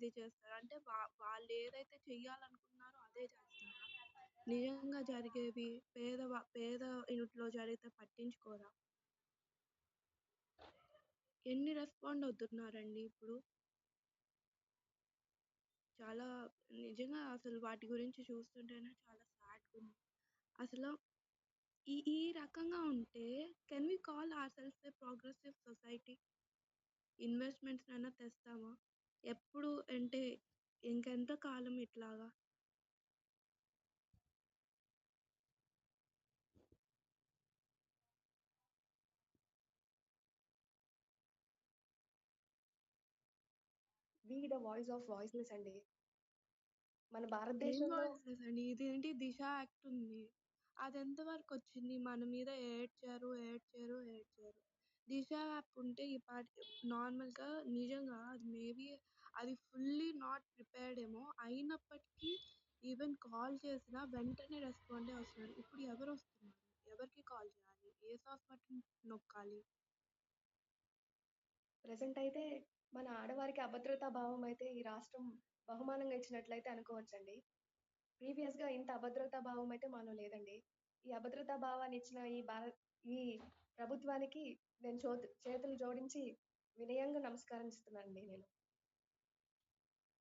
ఇది చేస్తారు. అంటే వా వాళ్ళేదైతే చేయాలనుకున్నారో అదే చేస్తారా? నిజంగా జరిగేవి పేద పేద ఇంట్లో జరిగితే పట్టించుకోరా? ఎన్ని రెస్పాండ్ అవుతున్నారండి ఇప్పుడు? చాలా నిజంగా అసలు వాటి గురించి చూస్తుంటేనే చాలా సాడ్‌గుంది. అసలు ఈ ఈ రకంగా ఉంటే can we call our self a progressive society? Investments అయినా తెస్తామా? ఎప్పుడు అంటే ఇంకెంత కాలం ఇట్లాగా? We the voice of voiceless అండి. మన ఏం భారతదేశంలో వాయిస్‌లెస్ అండి. ఇదేంటి 'దిశ' యాక్ట్ ఉంది. అదెంత వరకొచ్చింది? మన మీద ఏడ్చారు, ఏడ్చారు, ఏడ్చారు. 'దిశ' యాప్ ఉంటే ఈ పాటికి నార్మల్‌గా నిజంగా అది మేబీ అది ఫుల్లీ నాట్ ప్రిపేర్డ్ ఏమో. అయినప్పటికీ ఈవెన్ కాల్ చేసినా వెంటనే రెస్పాండే వస్తున్నారు. ఇప్పుడు ఎవరు వస్తున్నారు ఎవరికి కాల్ చేయాలి? ఏ సాఫ్ బటన్ నొక్కాలి? ప్రజెంట్ అయితే మన ఆడవారికి అభద్రతా భావం అయితే ఈ రాష్ట్రం బహుమానంగా ఇచ్చినట్లయితే అనుకోవచ్చండి. ప్రీవియస్‌గా ఇంత అభద్రతా భావం అయితే మనం లేదండి. ఈ అభద్రతా భావాన్ని ఇచ్చిన ఈ భారత్ ఈ ప్రభుత్వానికి నేను చేతులు జోడించి వినయంగా నమస్కరిస్తున్నానండి నేను.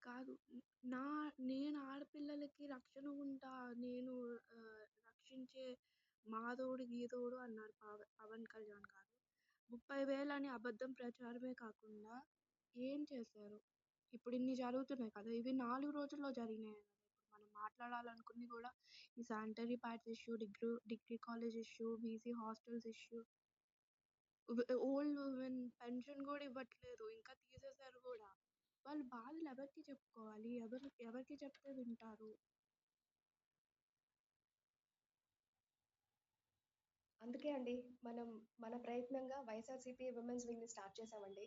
కాదు. నా నేను ఆడపిల్లలకి రక్షణ ఉంటా, నేను రక్షించే మాదోడు, గీదోడు అన్నారు పవన్ కళ్యాణ్ గారు. 30,000 అని అబద్ధం ప్రచారమే కాకుండా ఏం చేశారు? ఇప్పుడు ఇన్ని జరుగుతున్నాయి కదా! ఇవి నాలుగు రోజుల్లో జరిగినాయి మనం మాట్లాడాలనుకుంది కూడా ఈ sanitary pads issue, degree degree college issue, BC hostels issue. Old women pension కూడా ఇవ్వట్లేదు. ఇంకా తీసేశారు కూడా వాళ్ళ బాధలు ఎవరికి చెప్పుకోవాలి? ఎవరు ఎవరికి చెప్తే వింటారు? అందుకే అండి మనం మన ప్రయత్నంగా వైఎస్ఆర్‌సీపీ విమెన్స్ వింగ్‌ని స్టార్ట్ చేసామండి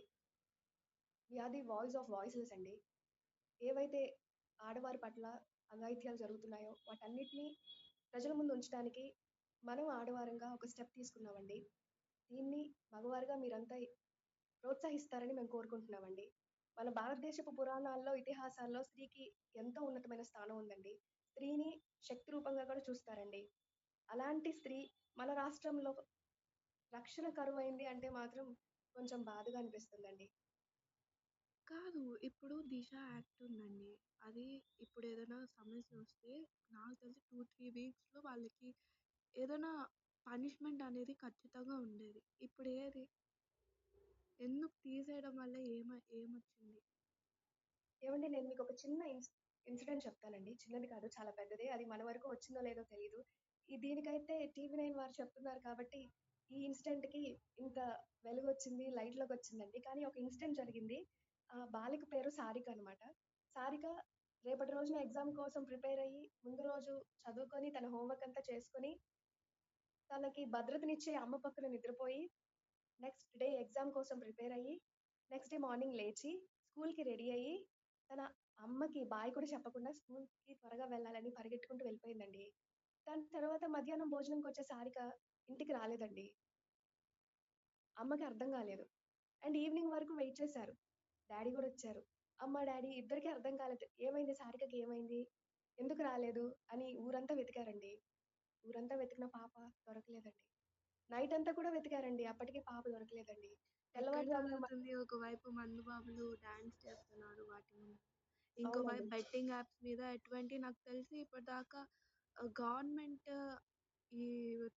we are the voice of voices అండి. ఏవైతే ఆడవారి పట్ల అఘాయిత్యాలు జరుగుతున్నాయో వాటన్నిటిని ప్రజల ముందు ఉంచడానికి మనం ఆడవారంగా ఒక స్టెప్ తీసుకున్నామండి. దీన్ని మగవారుగా మీరంతా ప్రోత్సహిస్తారని మేము కోరుకుంటున్నామండి. మన భారతదేశపు పురాణాల్లో, ఇతిహాసాల్లో స్త్రీకి ఎంతో ఉన్నతమైన స్థానం ఉందండి. స్త్రీని శక్తి రూపంగా కూడా చూస్తారండి. అలాంటి స్త్రీ మన రాష్ట్రంలో రక్షణ కరువైంది అంటే మాత్రం కొంచెం బాధగా అనిపిస్తుందండి. కాదు. ఇప్పుడు 'దిశ' యాక్ట్ ఉందండి. అది ఇప్పుడు ఏదైనా సమస్య వస్తే నాకు తెలిసి 2, 3 వీక్స్‌లో వాళ్ళకి ఏదైనా పనిష్మెంట్ అనేది ఖచ్చితంగా ఉండేది. ఇప్పుడు ఏది? ఎందుకు తీసేయడం వల్ల ఏమ ఏమొచ్చింది? ఏమండి నేను మీకు ఒక చిన్న ఇన్స్ ఇన్సిడెంట్ చెప్తానండి. చిన్నది కాదు చాలా పెద్దదే. అది మన వరకు వచ్చిందో లేదో తెలియదు ఈ దీనికైతే టీవీ నైన్ వారు చెప్తున్నారు కాబట్టి ఈ ఇన్సిడెంట్‌కి ఇంత వెలుగొచ్చింది, లైట్‌లోకొచ్చిందండి. కానీ ఒక ఇన్సిడెంట్ జరిగింది. ఆ బాలిక పేరు సారిక అనమాట. సారిక రేపటి రోజున ఎగ్జామ్ కోసం ప్రిపేర్ అయ్యి ముందు రోజు చదువుకొని తన హోంవర్క్ అంతా చేసుకొని తనకి భద్రతనిచ్చే అమ్మ పక్కన నిద్రపోయి నెక్స్ట్ డే ఎగ్జామ్ కోసం ప్రిపేర్ అయ్యి నెక్స్ట్ డే మార్నింగ్ లేచి స్కూల్‌కి రెడీ అయ్యి తన అమ్మకి బాయ్ కూడా చెప్పకుండా స్కూల్‌కి త్వరగా వెళ్ళాలని పరిగెట్టుకుంటూ వెళ్ళిపోయిందండి. దాని తర్వాత మధ్యాహ్నం భోజనంకొచ్చే సారిక ఇంటికి రాలేదండి. అమ్మకి అర్థం కాలేదు. అండ్ ఈవినింగ్ వరకు వెయిట్ చేశారు. డాడీ కూడా వచ్చారు. అమ్మ, డాడీ ఇద్దరికీ అర్థం కాలేదు. ఏమైంది సారికకి ఏమైంది? ఎందుకు రాలేదు? అని ఊరంతా వెతికారండి. ఊరంతా వెతికిన పాప దొరకలేదండి. నైట్ అంతా కూడా వెతికారండి. అప్పటికి పాప దొరకలేదండి. ఎక్కడ తెల్లవారుజామున మ దొరుకుతుంది? ఒకవైపు మందు బాబులు డాన్స్ చేస్తున్నారు వాటి ముందు. ఇంకోవైపు అవునండి. బెట్టింగ్ యాప్స్ మీద ఎటువంటి నాకు తెలిసి ఇప్పటిదాకా ఆహ్, గవర్నమెంట్ ఈ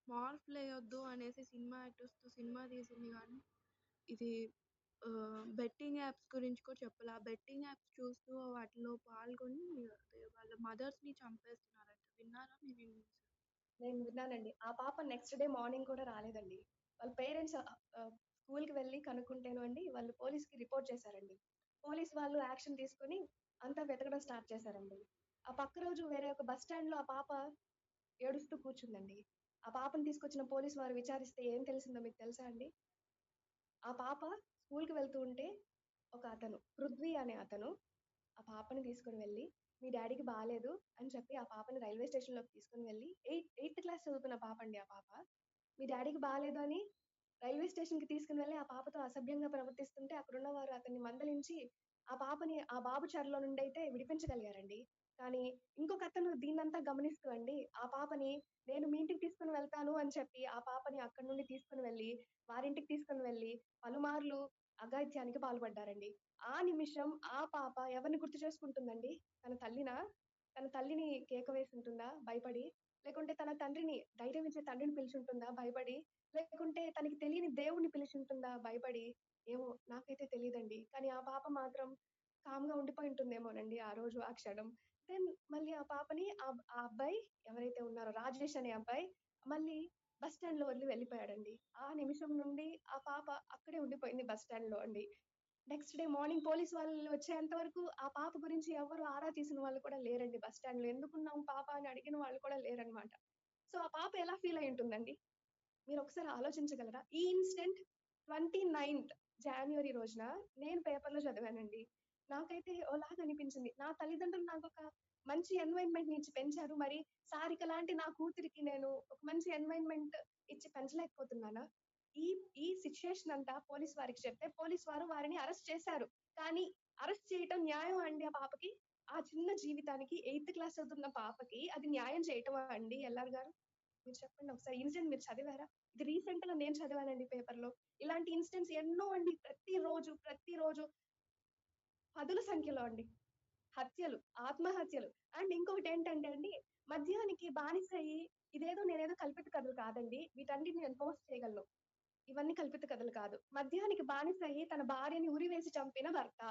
మార్ఫ్‌లు ఎయొద్దు అనేసి సినిమా యాక్టర్స్‌తో సినిమా తీసింది గానీ, ఇది ఆహ్, బెట్టింగ్ యాప్స్ గురించి కూడా చెప్పలే. ఆ బెట్టింగ్ యాప్స్ చూస్తూ వాటిలో పాల్గొని వాళ్ళ మదర్స్‌ని చంపేస్తున్నారంట. విన్నారా మీరు ఈ న్యూస్? నేను విన్నానండి. ఆ పాప నెక్స్ట్ డే మార్నింగ్ కూడా రాలేదండి. వాళ్ళ పేరెంట్స్ స్కూల్‌కి వెళ్ళి కనుక్కుంటేను అండి వాళ్ళు పోలీస్‌కి రిపోర్ట్ చేశారండి. పోలీస్ వాళ్ళు యాక్షన్ తీసుకొని అంతా వెతకడం స్టార్ట్ చేశారండి. ఆ పక్క రోజు వేరే ఒక బస్ స్టాండ్‌లో ఆ పాప ఏడుస్తూ కూర్చుందండి. ఆ పాపని తీసుకొచ్చిన పోలీస్ వారు విచారిస్తే ఏం తెలిసిందో మీకు తెలుసా అండి? ఆ పాప స్కూల్‌కి వెళ్తూ ఉంటే ఒక అతను పృథ్వీ అనే అతను ఆ పాపని తీసుకొని వెళ్ళి, "మీ డాడీకి బాగాలేదు అని చెప్పి ఆ పాపని రైల్వే స్టేషన్‌లోకి తీసుకుని వెళ్ళి ఎయిత్ ఎయిత్ క్లాస్ చదువుతున్న పాపండి ఆ పాప. "మీ డాడీకి బాగాలేదు అని రైల్వే స్టేషన్‌కి తీసుకుని వెళ్ళి ఆ పాపతో అసభ్యంగా ప్రవర్తిస్తుంటే అక్కడున్నవారు అతన్ని మందలించి ఆ పాపని ఆ బాబు చెరలో అయితే విడిపించగలిగారండి. కానీ ఇంకొక అతను దీన్నంతా గమనిస్తూ అండి, ఆ పాపని నేను మీ ఇంటికి తీసుకొని వెళ్తాను అని చెప్పి, ఆ పాపని అక్కడి నుండి తీసుకుని వెళ్ళి వారింటికి తీసుకొని వెళ్ళి పలుమార్లు అఘాయిత్యానికి పాల్పడ్డారండి. ఆ నిమిషం ఆ పాప ఎవరిని గుర్తు చేసుకుంటుందండి? తన తల్లినా? తన తల్లిని కేక వేసుంటుందా భయపడి? లేకుంటే తన తండ్రిని ధైర్యం ఇచ్చే తండ్రిని పిలిచుంటుందా భయపడి? లేకుంటే తనకి తెలియని దేవుణ్ణి పిలిచింటుందా భయపడి? ఏమో నాకైతే తెలియదండి కానీ ఆ పాప మాత్రం కామ్‌గా ఉండిపోయి ఉంటుందేమోనండి ఆ రోజు, ఆ క్షణం. దెన్ మళ్ళీ ఆ పాపని ఆ అబ్బాయి ఎవరైతే ఉన్నారో రాజేష్ అనే అబ్బాయి మళ్ళీ బస్ స్టాండ్‌లో వదిలి వెళ్ళిపోయాడండి. ఆ నిమిషం నుండి ఆ పాప అక్కడే ఉండిపోయింది బస్ స్టాండ్‌లో అండి. నెక్స్ట్ డే మార్నింగ్ పోలీస్ వాళ్ళు వచ్చేంత వరకు ఆ పాప గురించి ఎవరు ఆరా తీసిన వాళ్ళు కూడా లేరండి బస్ స్టాండ్‌లో. ఎందుకున్నాం పాప అని అడిగిన వాళ్ళు కూడా లేరనమాట. సో, ఆ పాప ఎలా ఫీల్ అయి ఉంటుందండి? మీరొకసారి ఆలోచించగలరా? ఈ ఇన్సిడెంట్ 29థ్ జాన్యువరి రోజున నేను పేపర్‌లో చదివానండి. నాకైతే ఓలాగా అనిపించింది. నా తల్లిదండ్రులు నాకు ఒక మంచి ఎన్వైర్న్‌మెంట్‌ని ఇచ్చి పెంచారు. మరి సారిక లాంటి నా కూతురికి నేను ఒక మంచి ఎన్వైర్న్‌మెంట్ ఇచ్చి పెంచలేకపోతున్నానా? ఈ ఈ సిచ్యుయేషన్ అంతా పోలీస్ వారికి చెప్తే పోలీస్ వారు వారిని అరెస్ట్ చేశారు. కానీ అరెస్ట్ చేయటం న్యాయం అండి ఆ పాపకి? ఆ చిన్న జీవితానికి ఎయిత్ క్లాస్ చదువుతున్న పాపకి అది న్యాయం చేయటమా అండి ఎల్ఆర్ గారు? మీరు చెప్పండి ఒకసారి. ఇన్సిడెంట్ మీరు చదివారా? ఇది రీసెంట్గా నేను చదివానండి పేపర్‌లో. ఇలాంటి ఇన్సిడెంట్స్ ఎన్నో అండి. ప్రతిరోజు, ప్రతిరోజు పదుల సంఖ్యలో అండి. హత్యలు, ఆత్మహత్యలు అండ్ ఇంకొకటి ఏంటంటే అండి, మద్యానికి బానిసయ్యి ఇదేదో నేనేదో కల్పిత కథలు కాదండి. వీటన్నిటిని నేను పోస్ట్ చేయగలను. ఇవన్నీ కల్పిత కథలు కాదు. మద్యానికి బానిసయ్యి తన భార్యని ఉరివేసి చంపిన భర్త.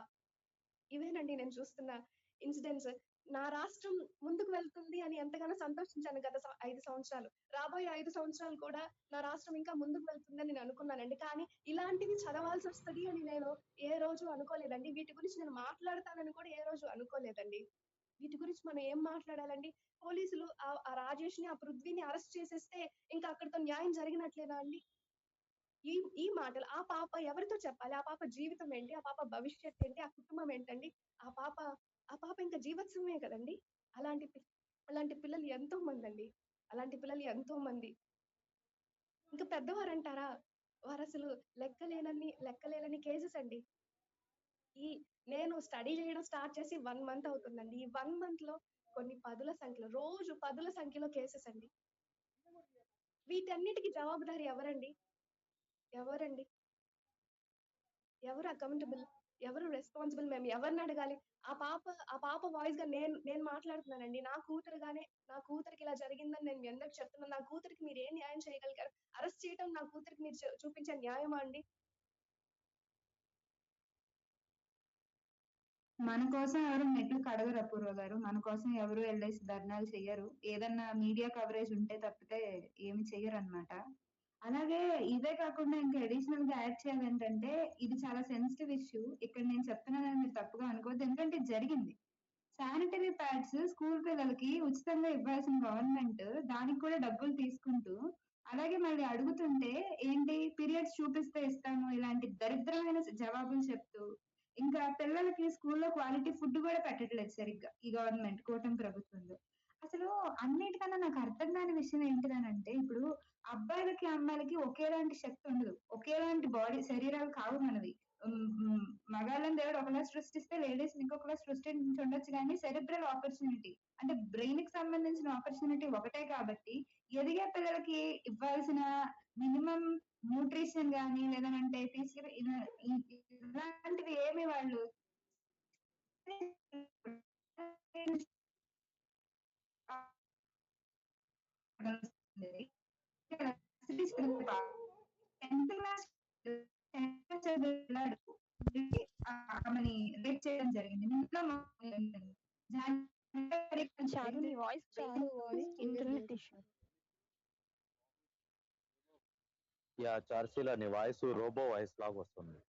ఇవేనండి నేను చూస్తున్న ఇన్సిడెంట్స్. నా రాష్ట్రం ముందుకు వెళ్తుంది అని ఎంతగానో సంతోషించాను గత ఐదు సంవత్సరాలు. రాబోయే ఐదు సంవత్సరాలు కూడా నా రాష్ట్రం ఇంకా ముందుకు వెళ్తుందని నేను అనుకున్నానండి. కానీ ఇలాంటివి చదవాల్సొస్తది అని నేను ఏ రోజు అనుకోలేదండి. వీటి గురించి నేను మాట్లాడతానని కూడా ఏ రోజు అనుకోలేదండి. వీటి గురించి మనం ఏం మాట్లాడాలండి? పోలీసులు ఆ రాజేష్ని ఆ పృథ్వీని అరెస్ట్ చేసేస్తే ఇంకా అక్కడితో న్యాయం జరిగినట్లేనా అండి? ఈ ఈ మాటలు ఆ పాప ఎవరితో చెప్పాలి? ఆ పాప జీవితం ఏంటి? ఆ పాప భవిష్యత్తు ఏంటి? ఆ కుటుంబం ఏంటండి? ఆ పాప ఆ పాప ఇంకా జీవత్సవమే కదండీ! అలాంటి అలాంటి పిల్లలు ఎంతో మందండి. అలాంటి పిల్లలు ఎంతో మంది. ఇంకా పెద్దవారు అంటారా వారు అసలు లెక్కలేనన్ని లెక్కలేనని కేసెస్ అండి. ఈ నేను స్టడీ చేయడం స్టార్ట్ చేసి వన్ మంత్ అవుతుందండి. ఈ 1 మంత్‌లో కొన్ని పదుల సంఖ్యలో రోజు పదుల సంఖ్యలో కేసెస్ అండి. వీటన్నిటికి జవాబుదారి ఎవరండి? ఎవరండి? ఎవరు అకౌంటబుల్? ఎవరు రెస్పాన్సిబుల్? మేము ఎవరిని అడగాలి? ఆ పాప ఆ పాప వాయిస్‌గా నేను నేను మాట్లాడుతున్నానండి. నా కూతురుగానే నా కూతురికి ఇలా జరిగిందని నేను ఎందుకు చెప్తున్నాను. నా కూతురికి మీరు ఏ న్యాయం చేయగలిగారు? అరెస్ట్ చేయటం నా కూతురికి మీరు చూపించే న్యాయమా అండి? మన కోసం ఎవరు మెట్లు కడగరు అపూర్వ గారు. మన కోసం ఎవరు ఎల్ఐసి ధర్నాలు చెయ్యరు. ఏదన్నా మీడియా కవరేజ్ ఉంటే తప్పితే ఏమి చెయ్యరనమాట. అలాగే ఇదే కాకుండా ఇంకా అడిషనల్‌గా యాడ్ చేయాలి ఏంటంటే ఇది చాలా సెన్సిటివ్ ఇష్యూ. ఇక్కడ నేను చెప్తున్నానని మీరు తప్పుగా అనుకోవద్దు. ఎందుకంటే జరిగింది. శానిటరీ ప్యాడ్స్ స్కూల్ పిల్లలకి ఉచితంగా ఇవ్వాల్సిన గవర్నమెంట్ దానికి కూడా డబ్బులు తీసుకుంటూ, అలాగే మళ్ళీ అడుగుతుంటే ఏంటి పీరియడ్స్ చూపిస్తే ఇస్తాము ఇలాంటి దరిద్రమైన జవాబులు చెప్తూ, ఇంకా పిల్లలకి స్కూల్‌లో క్వాలిటీ ఫుడ్ కూడా పెట్టట్లేదు సరిగ్గా ఈ గవర్నమెంట్ కూటమి ప్రభుత్వంలో. అసలు అన్నిటికన్నా నాకు అర్థం కాని విషయం ఏంటిదనంటే ఇప్పుడు అబ్బాయిలకి, అమ్మాయిలకి ఒకేలాంటి శక్తి ఉండదు. ఒకేలాంటి బాడీ శరీరాలు కావు మనవి. మగాళ్ళని దేవుడు ఒకలా సృష్టిస్తే లేడీస్ ఇంకొకలా సృష్టించి ఉండొచ్చు కానీ సెరిబ్రల్ ఆపర్చునిటీ అంటే బ్రెయిన్కి సంబంధించిన ఆపర్చునిటీ ఒకటే కాబట్టి ఎదిగే పిల్లలకి ఇవ్వాల్సిన మినిమమ్ న్యూట్రిషన్ కానీ లేదనంటే తీసుకు ఇలాంటివి ఏమి వాళ్ళు వాయిస్ ఇంటర్నెట్ ఇష్యూ యా చార్సీల నీ వాయిస్ రోబో వాయిస్ లాగా వస్తుంది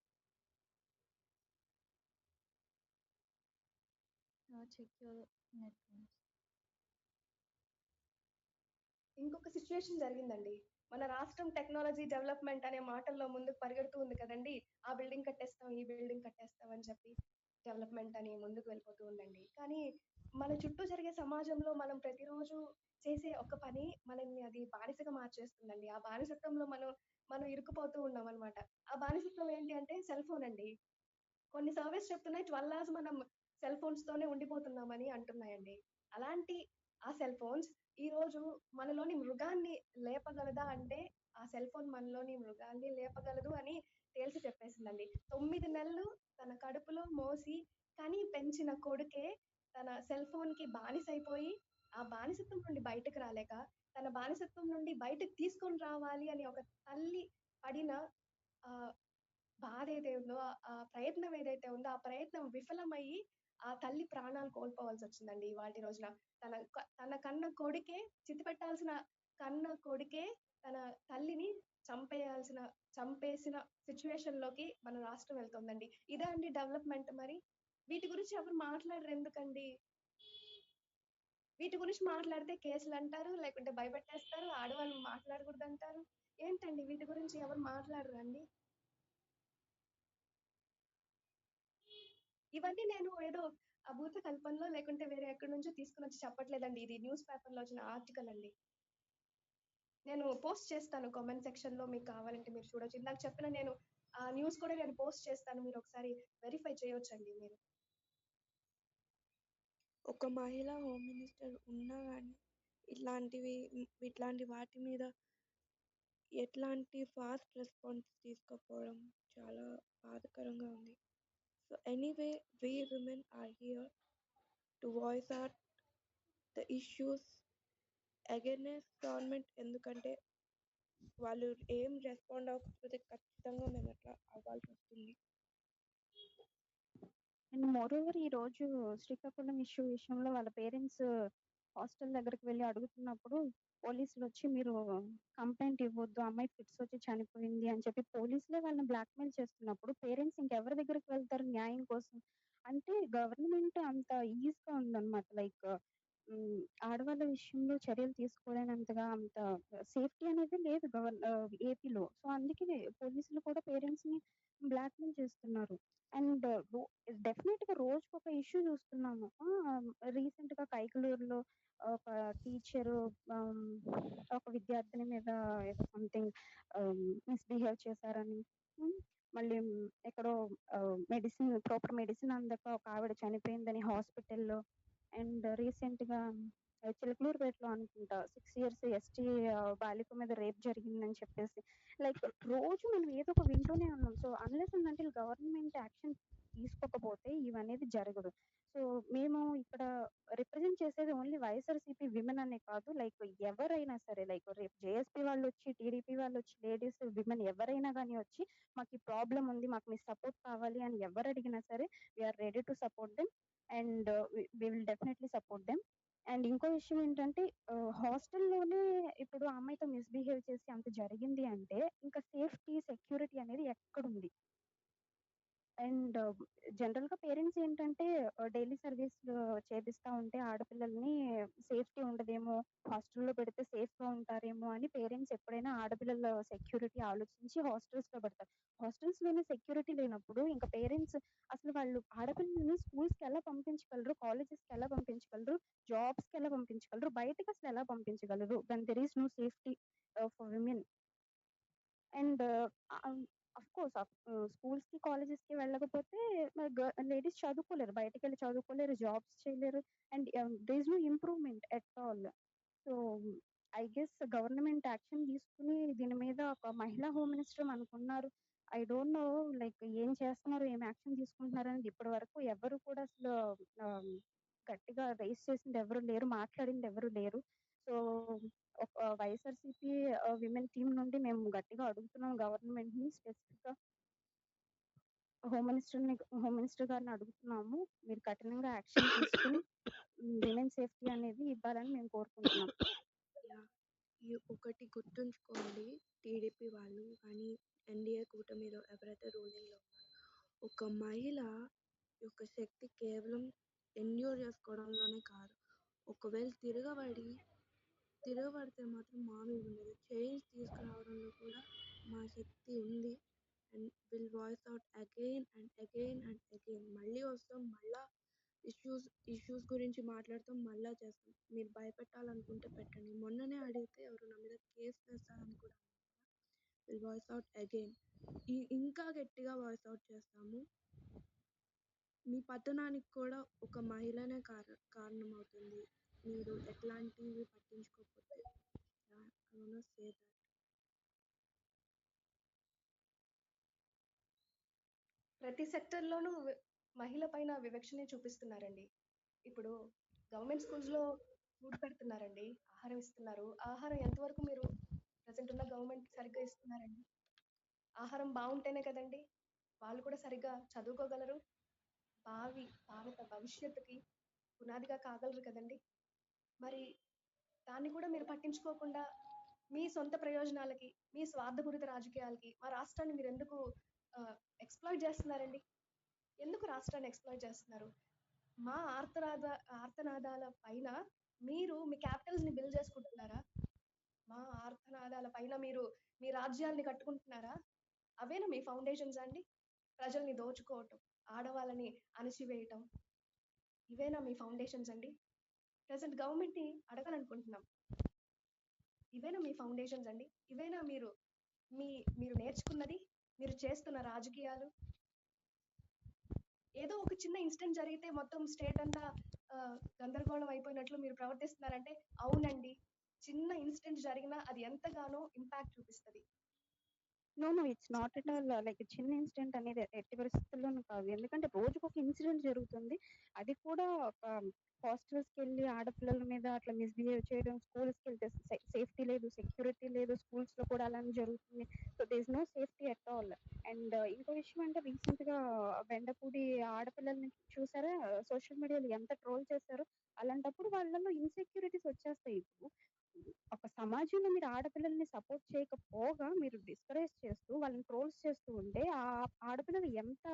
ఇంకొక సిట్యుయేషన్ జరిగిందండి. మన రాష్ట్రం టెక్నాలజీ డెవలప్‌మెంట్ అనే మాటల్లో ముందుకు పరిగెడుతూ ఉంది కదండీ! ఆ బిల్డింగ్ కట్టేస్తాం, ఈ బిల్డింగ్ కట్టేస్తాం అని చెప్పి డెవలప్‌మెంట్ అని ముందుకు వెళ్ళిపోతూ ఉందండి. కానీ మన చుట్టూ జరిగే సమాజంలో మనం ప్రతిరోజు చేసే ఒక పని మనల్ని అది బానిసగా మార్చేస్తుందండి. ఆ బానిసత్వంలో మనం మనం ఇరుక్కుపోతూ ఉన్నామనమాట. ఆ బానిసత్వం ఏంటి అంటే సెల్ ఫోన్ అండి. కొన్ని సర్వీస్ చెప్తున్నాయి ట్వెల్వ్ అవర్స్ మనం సెల్ ఫోన్స్ తోనే ఉండిపోతున్నామని అంటున్నాయండి అలాంటి ఆ సెల్ ఫోన్స్ ఈరోజు మనలోని మృగాన్ని లేపగలదా అంటే ఆ సెల్ ఫోన్ మనలోని మృగాన్ని లేపగలదు అని తేల్చి చెప్పేసిందండి తొమ్మిది నెలలు తన కడుపులో మోసి కానీ పెంచిన కొడుకే తన సెల్ ఫోన్కి బానిసైపోయి ఆ బానిసత్వం నుండి బయటకు రాలేక తన బానిసత్వం నుండి బయటకు తీసుకొని రావాలి అని ఒక తల్లి పడిన ఆ బాధ ఏదైతే ఉందో ఆ ప్రయత్నం ఏదైతే ఉందో ఆ ప్రయత్నం విఫలమయ్యి ఆ తల్లి ప్రాణాలు కోల్పోవాల్సి వచ్చిందండి వాటి రోజున. తన క- తన కన్న కొడుకే చితి పెట్టాల్సిన కన్న కొడుకే తన తల్లిని చంపేయాల్సిన చంపేసిన సిచ్యువేషన్లోకి మన రాష్ట్రం వెళ్తుందండి. ఇదే అండి డెవలప్మెంట్ మరి? వీటి గురించి ఎవరు మాట్లాడరు ఎందుకండి? వీటి గురించి మాట్లాడితే కేసులు అంటారు లేకుంటే భయపెట్టేస్తారు ఆడవాళ్ళు మాట్లాడకూడదు అంటారు ఏంటండి వీటి గురించి ఎవరు మాట్లాడరు అండి? ఇవన్నీ నేను ఏదో అభూత కల్పనలో లేకుంటే వేరే ఎక్కడి నుంచో తీసుకుని వచ్చి చెప్పట్లేదండి. ఇది న్యూస్ పేపర్లో వచ్చిన ఆర్టికల్ అండి. నేను పోస్ట్ చేస్తాను కామెంట్ సెక్షన్లో మీకు కావాలంటే మీరు చూడొచ్చు. ఇందాక చెప్పిన నేను ఆ న్యూస్ కూడా నేను పోస్ట్ చేస్తాను. మీరు ఒకసారి వెరిఫై చేయొచ్చండి మీరు. ఒక మహిళ హోమ్ మినిస్టర్ ఉన్నా కానీ ఇట్లాంటివి ఇట్లాంటి వాటి మీద ఎట్లాంటి ఫాస్ట్ రెస్పాన్స్ తీసుకోకపోవడం చాలా బాధాకరంగా ఉంది. So anyway we women are here to voice out the issues against government ఎందుకంటే వాళ్ళు ఏం రెస్పాండ్ అవ్వకపోతే ఖచ్చితంగా మేము అట్లా అవ్వాల్సి వస్తుంది. అండ్ మోరోవర్ ఈ రోజు శ్రీకాకుళం ఇష్యూ విషయంలో వాళ్ళ పేరెంట్స్ హాస్టల్ దగ్గరికి వెళ్ళి అడుగుతున్నప్పుడు పోలీసులు వచ్చి మీరు కంప్లైంట్ ఇవ్వద్దు అమ్మాయి ఫిట్స్ వచ్చి చనిపోయింది అని చెప్పి పోలీసులే వాళ్ళని బ్లాక్మెయిల్ చేస్తున్నప్పుడు పేరెంట్స్ ఇంకెవరి దగ్గరికి వెళ్తారు న్యాయం కోసం? అంటే గవర్నమెంట్ అంత ఈజీగా ఉందన్నమాట. లైక్ ఆడవాళ్ళ విషయంలో చర్యలు తీసుకోలేనంతగా అంత సేఫ్టీ అనేది లేదు గవర్ ఏపీలో. సో అందుకే పోలీసులు కూడా పేరెంట్స్ని బ్లాక్మెయిల్ చేస్తున్నారు. అండ్ డెఫినెట్గా రోజుకు ఒక ఇష్యూ చూస్తున్నాము. రీసెంట్గా కైకలూరులో ఒక టీచర్ ఒక విద్యార్థిని మీద ఏదో సంథింగ్ మిస్బిహేవ్ చేశారని మళ్ళీ ఎక్కడో మెడిసిన్ ప్రాపర్ మెడిసిన్ అందక ఒక ఆవిడ చనిపోయిందని హాస్పిటల్లో అండ్ రీసెంట్గా ఆ, చిలకలూరుపేటలో అనుకుంటా. సిక్స్ ఇయర్స్ ఎస్టీ బాలిక మీద రేప్ జరిగిందని చెప్పేసి. లైక్ రోజు మనం ఏదో ఒక వింటూనే ఉన్నాం. సో అన్లెస్ అంటే గవర్నమెంట్ యాక్షన్ తీసుకోకపోతే ఇవనేది జరగదు. సో మేము ఇక్కడ రిప్రజెంట్ చేసేది ఓన్లీ వైఎస్ఆర్సీపీ విమెన్ అనే కాదు. లైక్ ఎవరైనా సరే లైక్ రేపు జేఎస్పీ వాళ్ళు వచ్చి టీడీపీ వాళ్ళు వచ్చి లేడీస్ విమెన్ ఎవరైనా కానీ వచ్చి మాకు ఈ ప్రాబ్లం ఉంది మాకు మీ సపోర్ట్ కావాలి అని ఎవరు అడిగినా సరే we are ready to support them and we will definitely support them and ఇంకో విషయం ఏంటంటే హాస్టల్లోనే ఇప్పుడు ఆ అమ్మాయితో మిస్బిహేవ్ చేసి అంత జరిగింది అంటే ఇంకా సేఫ్టీ సెక్యూరిటీ అనేది ఎక్కడుంది? అండ్ జనరల్గా పేరెంట్స్ ఏంటంటే డైలీ సర్వీస్ చేపిస్తా ఉంటే ఆడపిల్లల్ని సేఫ్టీ ఉండదేమో హాస్టల్లో పెడితే సేఫ్గా ఉంటారేమో అని పేరెంట్స్ ఎప్పుడైనా ఆడపిల్లల సెక్యూరిటీ ఆలోచించి హాస్టల్స్లో పెడతారు. హాస్టల్స్లోనే సెక్యూరిటీ లేనప్పుడు ఇంకా పేరెంట్స్ అసలు వాళ్ళు ఆడపిల్లల్ని స్కూల్స్కి ఎలా పంపించగలరు కాలేజెస్కి ఎలా పంపించగలరు జాబ్స్కి ఎలా పంపించగలరు బయటకు అసలు ఎలా పంపించగలరు? Then there is no safety for women. And of course స్కూల్స్కి కాలేజెస్కి వెళ్ళకపోతే లేడీస్ చదువుకోలేరు. బయటకు వెళ్ళి చదువుకోలేరు జాబ్స్ చేయలేరు. And they is no improvement at all so I guess government action తీసుకుని దీని మీద ఒక మహిళా హోమ్ మినిస్టర్ అనుకున్నారు. ఐ డోంట్ నో లైక్ ఏం చేస్తున్నారు ఏం యాక్షన్ తీసుకుంటున్నారు అనేది ఇప్పటి వరకు ఎవరు కూడా అసలు um, గట్టిగా రైస్ చేసింది ఎవరు లేరు మాట్లాడింది ఎవరు లేరు. వైఎస్ఆర్సీపీ విమెన్ టీం నుండి మేము గట్టిగా అడుగుతున్నాం గవర్నమెంట్ని స్పెసిఫిక్గా హోమ్ మినిస్టర్ హోమ్ మినిస్టర్ గారిని అడుగుతున్నాము. మీరు కఠినంగా యాక్షన్ తీసుకుని విమెన్ సేఫ్టీ అనేది ఇవ్వాలని మేము కోరుకుంటున్నాం. ఒకటి గుర్తుంచుకోండి. టీడీపీ వాళ్ళు కానీ ఎన్డీఏ కూటమిలో ఎవరైతే రూలింగ్లో ఒక మహిళ యొక్క శక్తి కేవలం ఎండ్యూర్ చేసుకోవడంలోనే కాదు. ఒకవేళ తిరగబడి తిరగబడితే మాత్రం మామూలుగా ఉండదు. చేంజ్ తీసుకురావడంలో కూడా మా శక్తి ఉంది. And will voice out again and again and again. మళ్ళీ వస్తాం మళ్ళా ఇష్యూస్ ఇష్యూస్ గురించి మాట్లాడతాం మళ్ళా చేస్తాం. మీరు భయపెట్టాలనుకుంటే పెట్టండి. మొన్ననే అడిగితే ఎవరు నా మీద కేసు వేస్తారని కూడా విల్ వాయిస్ అవుట్ అగైన్. ఇంకా గట్టిగా వాయిస్ అవుట్ చేస్తాము. మీ పతనానికి కూడా ఒక మహిళనే కార కారణమవుతుంది. మీరు ఎట్లాంటివి పట్టించుకోకపోతే. ఐ సే ప్రతి సెక్టర్‌లోనూ మహిళ పైన వివక్షనే చూపిస్తున్నారండి. ఇప్పుడు గవర్నమెంట్ స్కూల్స్‌లో ఫుడ్ పెడుతున్నారండి. ఆహారం ఇస్తున్నారు. ఆహారం ఎంతవరకు మీరు ప్రజెంట్ ఉన్న గవర్నమెంట్ సరిగ్గా ఇస్తున్నారండి? ఆహారం బాగుంటేనే కదండీ! వాళ్ళు కూడా సరిగ్గా చదువుకోగలరు. భావి భారత భవిష్యత్తుకి పునాదిగా కాగలరు కదండీ! మరి దాన్ని కూడా మీరు పట్టించుకోకుండా మీ సొంత ప్రయోజనాలకి, మీ స్వార్థపూరిత రాజకీయాలకి మా రాష్ట్రాన్ని మీరెందుకు ఎందుకు ఎక్స్‌ప్లాయిట్ చేస్తున్నారండి? ఎందుకు రాష్ట్రాన్ని ఎక్స్‌ప్లాయిట్ చేస్తున్నారు? మా ఆర్తనాద ఆర్తనాదాల పైన మీరు మీ క్యాపిటల్స్‌ని బిల్డ్ చేసుకుంటున్నారా? మా ఆర్తనాదాల పైన మీరు మీ రాజ్యాల్ని కట్టుకుంటున్నారా? అవేనా మీ ఫౌండేషన్స్ అండి? ప్రజల్ని దోచుకోవటం, ఆడవాళ్ళని అణిచివేయటం. ఇవేనా మీ ఫౌండేషన్స్ అండి? ప్రెజెంట్ గవర్నమెంట్‌ని అడగాలనుకుంటున్నాం. ఇవేనా మీ ఫౌండేషన్స్ అండి? ఇవేనా మీరు మీ మీరు నేర్చుకున్నది? మీరు చేస్తున్న రాజకీయాలు? ఏదో ఒక చిన్న ఇన్సిడెంట్ జరిగితే మొత్తం స్టేట్ అంతా గందరగోళం అయిపోయినట్లు మీరు ప్రవర్తిస్తున్నారంటే అవునండి. చిన్న ఇన్సిడెంట్ జరిగినా అది ఎంతగానో ఇంపాక్ట్ చూపిస్తుంది no. No. It's not at all like చిన్న ఇన్సిడెంట్ అనేది ఎట్టి పరిస్థితుల్లోనూ కాదు. ఎందుకంటే రోజుకొక ఇన్సిడెంట్ జరుగుతుంది. అది కూడా ఒక హాస్టల్స్‌కెళ్ళి ఆడపిల్లల మీద అట్లా మిస్‌బిహేవ్ చేయడం, స్కూల్స్‌కెళ్తే వెళ్తే సేఫ్టీ లేదు, సెక్యూరిటీ లేదు. స్కూల్స్‌లో కూడా అలానే జరుగుతుంది. So, there no safety at all. And ఇంకో విషయం అంటే రీసెంట్‌గా బెండపూడి ఆడపిల్లల్ని చూసారా? Uh, సోషల్ మీడియాలో ఎంత ట్రోల్ చేశారో. అలాంటప్పుడు వాళ్ళలో ఇన్‌సెక్యూరిటీస్ వచ్చేస్తాయి. ఇప్పుడు ఒక సమాజంలో మీరు ఆడపిల్లల్ని సపోర్ట్ చేయకపోగా మీరు డిస్కరేజ్ చేస్తూ వాళ్ళని ట్రోల్స్ చేస్తూ ఉంటే ఆ ఆడపిల్లలు ఎంత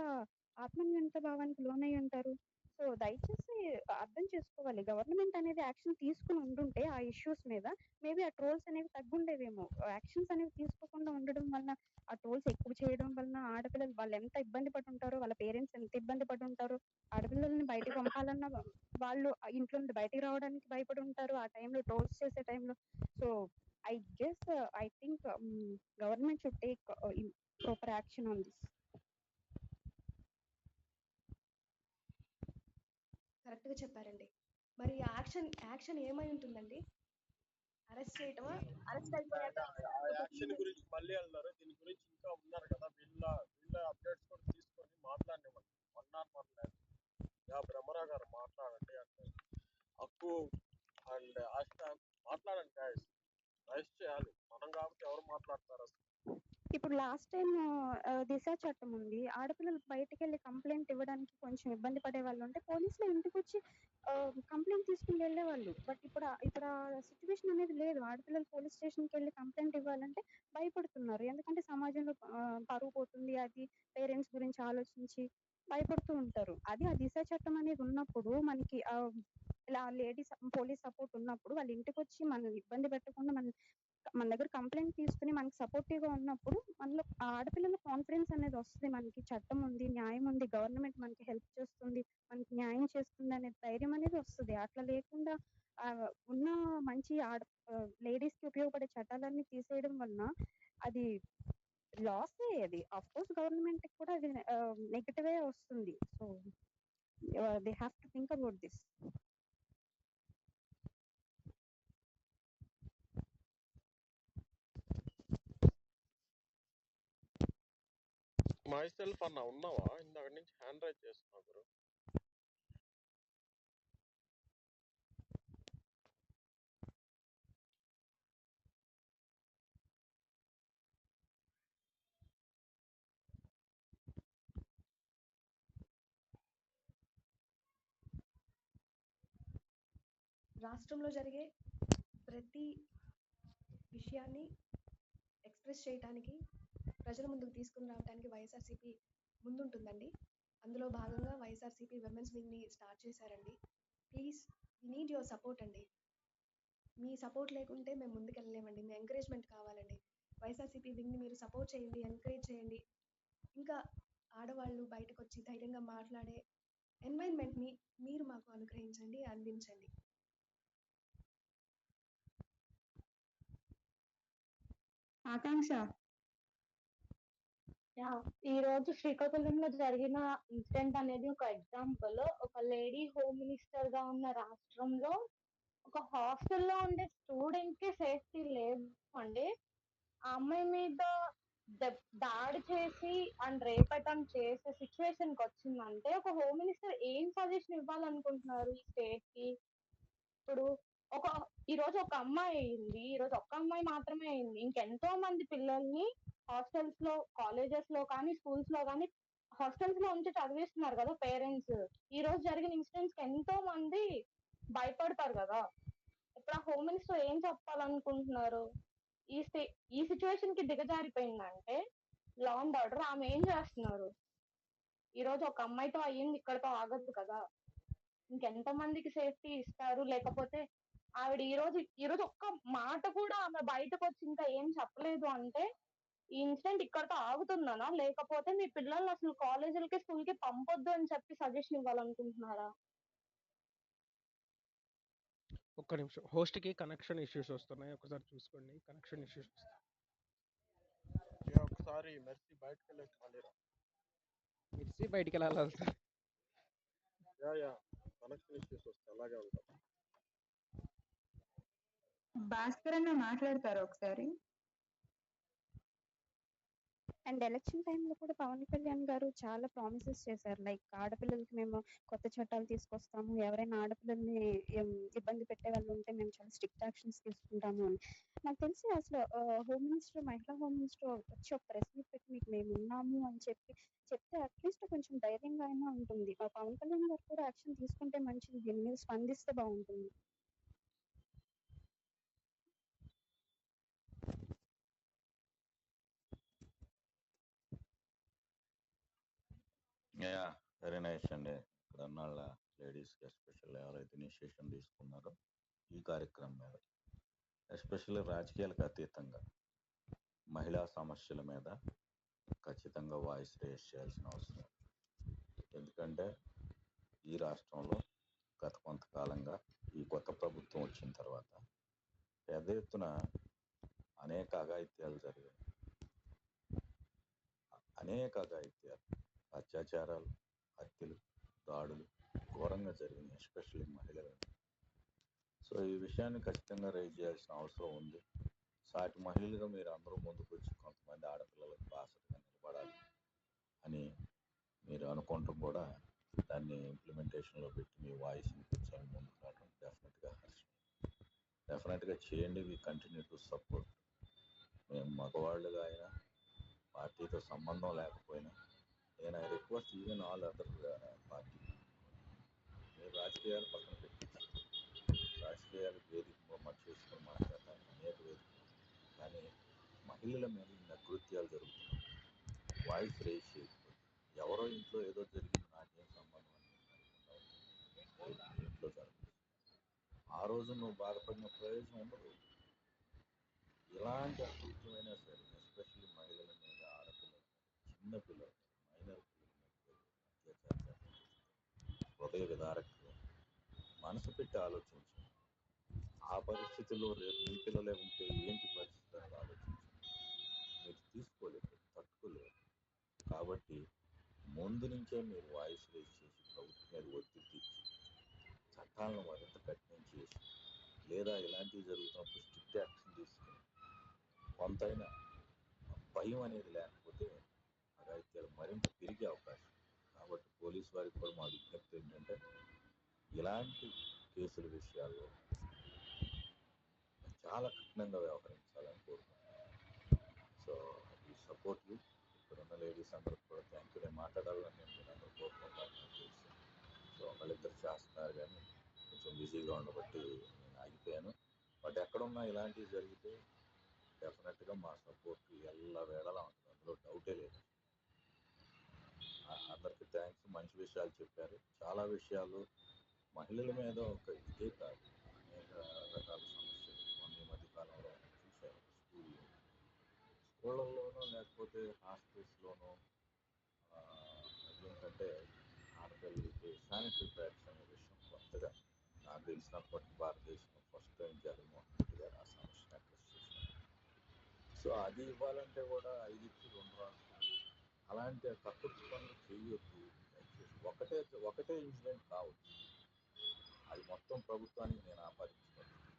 ఆత్మన్యంత భావానికి లోనై ఉంటారు. సో, దయచేసి అర్థం చేసుకోవాలి. గవర్నమెంట్ అనేది యాక్షన్ తీసుకుని ఉండుంటే ఆ ఇష్యూస్ మీద మేబీ ఆ ట్రోల్స్ అనేవి తగ్గుండేవేమో. యాక్షన్స్ అనేవి తీసుకోకుండా ఉండడం వలన ఆ ట్రోల్స్ ఎక్కువ చేయడం వలన ఆడపిల్లలు వాళ్ళు ఎంత ఇబ్బంది పడుంటారో, వాళ్ళ పేరెంట్స్ ఎంత ఇబ్బంది పడుంటారు ఆడపిల్లల్ని బయటకి పంపాలన్నా వాళ్ళు ఇంట్లో నుండి బయటకు రావడానికి భయపడి ఉంటారు. ఆ టైంలో ట్రోల్స్ చేసే టైంలో. So, I guess I think government should take proper action on this. కరెక్ట్‌గా చెప్పారండి. మరి యాక్షన్ యాక్షన్ ఏమై ఉంటుందండి? అరెస్ట్ చేయటమా? అరెస్ట్ అయిపోయాక ఆ యాక్షన్ గురించి మళ్ళీ అన్నారు. దీని గురించి ఇంకా ఉన్నారు కదా! వీళ్ళ వీళ్ళ అప్డేట్స్ కూడా తీసుకొని మాట్లాడనివ్వండి. వన్ నాట్ వన్ లేదు. యా బ్రహ్మరావు గారు మాట్లాడండి అంటే హక్కు అండ్ హ్యాష్‌ట్యాగ్ మాట్లాడండి గైస్. రైస్ చేయాలి. మనం కాబట్టి ఎవరు మాట్లాడతారు అసలు? ఇప్పుడు లాస్ట్ టైం దిశ చట్టం ఉంది. ఆడపిల్లలు బయటకెళ్ళి కంప్లైంట్ ఇవ్వడానికి కొంచెం ఇబ్బంది పడే వాళ్ళు ఉంటే పోలీసులు ఇంటికి వచ్చి కంప్లైంట్ తీసుకుని వెళ్ళేవాళ్ళు. బట్ ఇప్పుడు ఇప్పుడు ఆ అనేది లేదు. ఆడపిల్లలు పోలీస్ స్టేషన్‌కెళ్ళి కంప్లైంట్ ఇవ్వాలంటే భయపడుతున్నారు. ఎందుకంటే సమాజంలో పరువు పోతుంది. అది పేరెంట్స్ గురించి ఆలోచించి భయపడుతూ ఉంటారు. అది ఆ దిశ చట్టం అనేది ఉన్నప్పుడు మనకి ఇలా లేడీస్ పోలీస్ సపోర్ట్ ఉన్నప్పుడు వాళ్ళ ఇంటికొచ్చి మనల్ని ఇబ్బంది పెట్టకుండా మన మన దగ్గర కంప్లైంట్ తీసుకుని మనకి సపోర్టివ్‌గా ఉన్నప్పుడు మనలో ఆడపిల్లల కాన్ఫిడెన్స్ అనేది వస్తుంది మనకి చట్టం ఉంది, న్యాయం ఉంది, గవర్నమెంట్ మనకి హెల్ప్ చేస్తుంది, మనకి న్యాయం చేస్తుంది అనే ధైర్యం అనేది వస్తుంది అట్లా లేకుండా ఉన్న మంచి ఆడ లేడీస్ లేడీస్‌కి ఉపయోగపడే చట్టాలన్నీ తీసేయడం వలన అది లాసే అది. ఆఫ్‌కోర్స్ గవర్నమెంట్‌కి కూడా అది నెగటివ్ వస్తుంది. So, they have to think about this. Myself అన్న ఉన్నావా? ఇందాక నుంచి హ్యాండ్ రైజ్ చేస్తున్నా గురు రాష్ట్రంలో జరిగే ప్రతి విషయాన్ని ఎక్స్‌ప్రెస్ చేయటానికి, ప్రజల ముందుకు తీసుకుని రావటానికి వైఎస్ఆర్‌సీపీ ముందుంటుందండి. అందులో భాగంగా వైఎస్ఆర్‌సీపీ విమెన్స్ వింగ్‌ని స్టార్ట్ చేశారండి. Please we need your support అండి. మీ సపోర్ట్ లేకుంటే మేము ముందుకెళ్ళలేమండి. మీ ఎంకరేజ్‌మెంట్ కావాలండి. వైఎస్ఆర్‌సీపీ వింగ్‌ని మీరు సపోర్ట్ చేయండి, ఎంకరేజ్ చేయండి. ఇంకా ఆడవాళ్ళు బయటకొచ్చి ధైర్యంగా మాట్లాడే ఎన్వైర్న్‌మెంట్‌ని మీరు మాకు అనుగ్రహించండి, అందించండి. ఆకాంక్ష ఈ ఈరోజు శ్రీకాకుళంలో జరిగిన ఇన్సిడెంట్ అనేది ఒక ఎగ్జాంపుల్. ఒక లేడీ హోమ్ మినిస్టర్‌గా ఉన్న రాష్ట్రంలో ఒక హాస్టల్‌లో ఉండే స్టూడెంట్‌కి సేఫ్టీ లేదు అండి. ఆ అమ్మాయి మీద దాడి చేసి అండ్ రేపటం చేసే సిచ్యువేషన్కి సిట్యుయేషన్‌కొచ్చిందంటే ఒక హోమ్ మినిస్టర్ ఏం సజెషన్ ఇవ్వాలనుకుంటున్నారు ఈ స్టేట్‌కి? ఇప్పుడు ఒక ఈరోజు ఒక అమ్మాయి అయింది. ఈరోజు ఒక్క అమ్మాయి మాత్రమే అయింది. ఇంకెంతో మంది పిల్లల్ని హాస్టల్స్‌లో, కాలేజెస్‌లో కానీ, స్కూల్స్‌లో హాస్టల్స్ హాస్టల్స్‌లో ఉంచి చదివిస్తున్నారు కదా పేరెంట్స్. ఈరోజు జరిగిన ఇన్సిడెంట్స్‌కి ఎంతో మంది భయపడతారు కదా ఇప్పుడు ఆ హోమ్ మినిస్టర్ ఏం చెప్పాలనుకుంటున్నారు? ఈ స్టే ఈ సిట్యుయేషన్‌కి దిగజారిపోయిందంటే లా అండ్ ఆర్డర్ ఆమె ఏం చేస్తున్నారు? ఈరోజు ఒక అమ్మాయితో అయ్యింది ఇక్కడతో ఆగదు కదా! ఇంకెంత మందికి సేఫ్టీ ఇస్తారు? లేకపోతే ఆవిడ ఈరోజు ఈరోజు ఒక్క మాట కూడా ఆమె బయటకొచ్చి ఇంకా ఏం చెప్పలేదు అంటే ఈ ఇన్సిడెంట్ ఇక్కడితో ఆగుతుందనా? లేకపోతే మీ పిల్లల్ని అసలు కాలేజీలకి, స్కూల్‌కి పంపొద్దు అని చెప్పి సజెషన్ ఇవ్వాలనుకుంటున్నారా? ఒక్క నిమిషం. హోస్ట్‌కి కనెక్షన్ ఇష్యూస్ వస్తున్నాయి. ఒకసారి చూసుకోండి. కనెక్షన్ ఇష్యూస్ ఒకసారి మెర్సీ బయటకెళ్ళేసి మళ్ళీరా మిర్చి బయటికెళ్ళాలా? యా యా కనెక్షన్ ఇష్యూస్ వస్తే అలాగే ఉంటాం భాస్కర్ అన్న మాట్లాడతారు ఒకసారి అండ్ ఎలక్షన్ టైంలో కూడా పవన్ కళ్యాణ్ గారు చాలా ప్రామిసెస్ చేశారు. లైక్ ఆడపిల్లలకి మేము కొత్త చట్టాలు తీసుకొస్తాము. ఎవరైనా ఆడపిల్లల్ని ఇబ్బంది పెట్టే వాళ్ళు ఉంటే మేము చాలా స్ట్రిక్ట్ యాక్షన్స్ తీసుకుంటాము అని. నాకు తెలిసి అసలు హోమ్ మినిస్టర్, మహిళా హోమ్ మినిస్టర్ వచ్చి ఒక ప్రెస్ మీట్ పెట్టి మీకు మేమున్నాము అని చెప్పి చెప్తే అట్‌లీస్ట్ కొంచెం ధైర్యంగా అయినా ఉంటుంది. పవన్ కళ్యాణ్ గారు కూడా యాక్షన్ తీసుకుంటే మంచిది. దీని మీద స్పందిస్తే బాగుంటుంది యా వెరీ నైస్ అండి. ఇక్కడ ఉన్నాళ్ళ లేడీస్కి ఎస్పెషల్ ఎవరైతే ఇనిషియేషన్ తీసుకున్నారో ఈ కార్యక్రమం మీద. ఎస్పెషల్లీ రాజకీయాలకు అతీతంగా మహిళా సమస్యల మీద ఖచ్చితంగా వాయిస్ రేస్ చేయాల్సిన అవసరం. ఎందుకంటే ఈ రాష్ట్రంలో గత కొంతకాలంగా ఈ కొత్త ప్రభుత్వం వచ్చిన తర్వాత పెద్ద ఎత్తున అనేక అఘాయిత్యాలు జరిగాయి. అనేక అఘాయిత్యాలు. అత్యాచారాలు హత్యలు దాడులు ఘోరంగా జరిగినాయి ఎస్పెషల్లీ మహిళల. సో ఈ విషయాన్ని ఖచ్చితంగా రైజ్ చేయాల్సిన అవసరం ఉంది. సాటి మహిళలుగా మీరు అందరూ ముందుకు వచ్చి కొంతమంది ఆడపిల్లలకు బాసటగా నిలబడాలి అని మీరు అనుకుంటూ కూడా దాన్ని ఇంప్లిమెంటేషన్లో పెట్టి మీ వాయిస్ వినిపించాలని ముందుకు రావడం డెఫినెట్గా హర్షం డెఫినెట్గా చేయండి వి కంటిన్యూ టు సపోర్ట్ మేము మగవాళ్ళుగా అయినా పార్టీతో సంబంధం లేకపోయినా నేను I request even all other party మీరు రాజకీయాలు పక్కన పెట్టి. రాజకీయాలు వేదిక బొమ్మ చేసుకొని మాట్లాడటానికి అనేక వేదిక కానీ మహిళల మీద నకృత్యాలు జరుగుతున్నాయి. వాయిస్ రేస్ చేయకపోతే ఎవరో ఇంట్లో ఏదో జరిగింది నాకేం సంబంధం అని ఇంట్లో జరగదు. ఆ రోజు నువ్వు బాధపడిన ప్రయోజనం ఉండదు. ఎలాంటి అకృత్యమైనా సరే ఎస్పెషల్లీ మహిళల మీద ఆడపిల్లలు చిన్నపిల్లలు హృదయ విదారకంగా మనసు పెట్టి ఆలోచించండి. ఆ పరిస్థితిలో రేపు మీ పిల్లలే ఉంటే ఏంటి పరిస్థితి అని ఆలోచించండి. మీరు తీసుకోలేరు తట్టుకోలేరు కాబట్టి ముందు నుంచే మీరు వాయిస్ రేజ్ చేసి ప్రభుత్వం మీద ఒత్తిడి తెచ్చి చట్టాలను మరింత కఠినం చేసి లేదా ఇలాంటివి జరుగుతున్నప్పుడు స్ట్రిక్ట్ యాక్షన్ తీసుకుని కొంతైనా భయం అనేది లేకపోతే అఘాయిత్యాలు మరింత పెరిగే అవకాశం. కాబట్టి పోలీస్ వారికి కూడా మా విజ్ఞప్తి ఏంటంటే ఇలాంటి కేసుల విషయాల్లో చాలా కఠినంగా వ్యవహరించాలని కోరుకుంటున్నాను. సో ఈ సపోర్ట్లు యూ ఇక్కడ ఉన్న లేడీస్ అందరికి కూడా థ్యాంక్ యూ. నేను మాట్లాడాలని నేను మీరు అందరూ కోరుకుంటాను నాకు సో వాళ్ళిద్దరు చేస్తున్నారు కానీ కొంచెం బిజీగా ఉండబట్టి నేను ఆగిపోయాను. బట్ ఎక్కడున్నా ఇలాంటివి జరిగితే డెఫినెట్గా మా సపోర్ట్ ఎల్ల వేళలా ఉంటుంది. అందులో డౌటే లేదు. అందరికీ థ్యాంక్స్ మంచి విషయాలు చెప్పారు. చాలా విషయాలు మహిళల మీద ఒక ఇదే కాదు. అనేక రకాల సమస్యలు మొన్న ఈ మధ్య కాలంలో చూశారు. స్కూల్లో స్కూళ్ళల్లోనూ లేకపోతే హాస్టల్స్లోనూ ఏంటంటే ఆడపిల్లలకి శానిటరీ ప్యాడ్స్ అనే విషయం కొత్తగా నాకు తెలిసినప్పటికీ భారతదేశంలో ఫస్ట్ టైం జగన్మోహన్ రెడ్డి గారు ఆ సమస్యను అడ్రస్ చేశారు. సో అది ఇవ్వాలంటే కూడా ఐదు ఇచ్చి రెండు రాష్ట్రాలు అలాంటి కక్కుర్తి పనులు చేయొద్దు. ఒకటే ఒకటే ఇన్సిడెంట్ కావచ్చు. అది మొత్తం ప్రభుత్వానికి నేను ఆపాదించుకోను.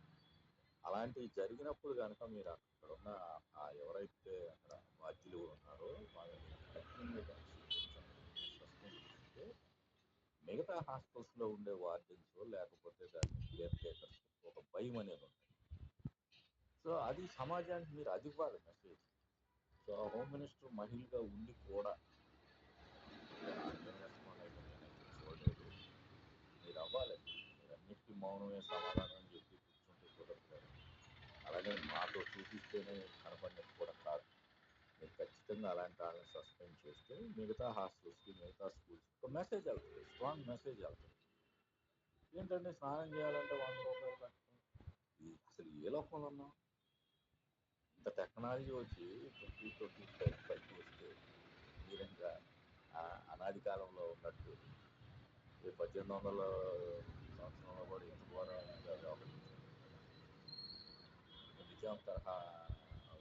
అలాంటివి జరిగినప్పుడు కనుక మీరు అక్కడ ఉన్న ఆ ఎవరైతే అక్కడ బాధ్యులు ఉన్నారో వాళ్ళని కఠినంగా సస్పెండ్ మిగతా హాస్పిటల్స్లో ఉండే వార్డెన్స్ లేకపోతే దాని కేర్ టేకర్స్ ఒక భయం అనేది ఉంటుంది. సో అది సమాజానికి మీరు అది ఇవ్వాలి మెసేజ్. సో హోమ్ మినిస్టర్ మహిళగా ఉండి కూడా చూడలేదు. మీరు అవ్వాలి. మీరు అన్నిటికీ మౌనమే సమాధానం అని చెప్పి కూర్చుంటే కుదరదు అలాగే మాతో చూపిస్తేనే కనపడినట్టు కూడా కాదు. మీరు ఖచ్చితంగా అలాంటి వాళ్ళని సస్పెండ్ చేస్తే మిగతా హాస్టల్స్కి మిగతా స్కూల్స్కి ఒక మెసేజ్ వెళ్తుంది. స్ట్రాంగ్ మెసేజ్ వెళ్తుంది. ఏంటంటే స్నానం చేయాలంటే వంద రూపాయలు కట్టడం అసలు ఏ లోపంలో ఉన్నాం? ఇంత టెక్నాలజీ వచ్చి ట్వంటీ ట్వంటీ ఫైవ్ పైకి వస్తే మీరు ఇంకా ఆ అనాది కాలంలో ఉన్నట్టు. ఈ పద్దెనిమిది వందల సంవత్సరంలో కూడా ఇంత ఘోరంగా వ్యవహరించారు నిజాం తరహా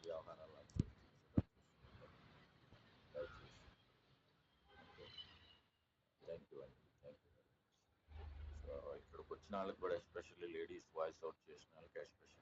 వ్యవహారాలు అనుసరించారు దయచేసి ఓకే థ్యాంక్ యూ అండి. Thank you. సో ఇక్కడికి వచ్చిన వాళ్ళకి కూడా ఎస్పెషల్లీ లేడీస్ వాయిస్ అవుట్ చేసిన వాళ్ళకి ఎస్పెషల్లీ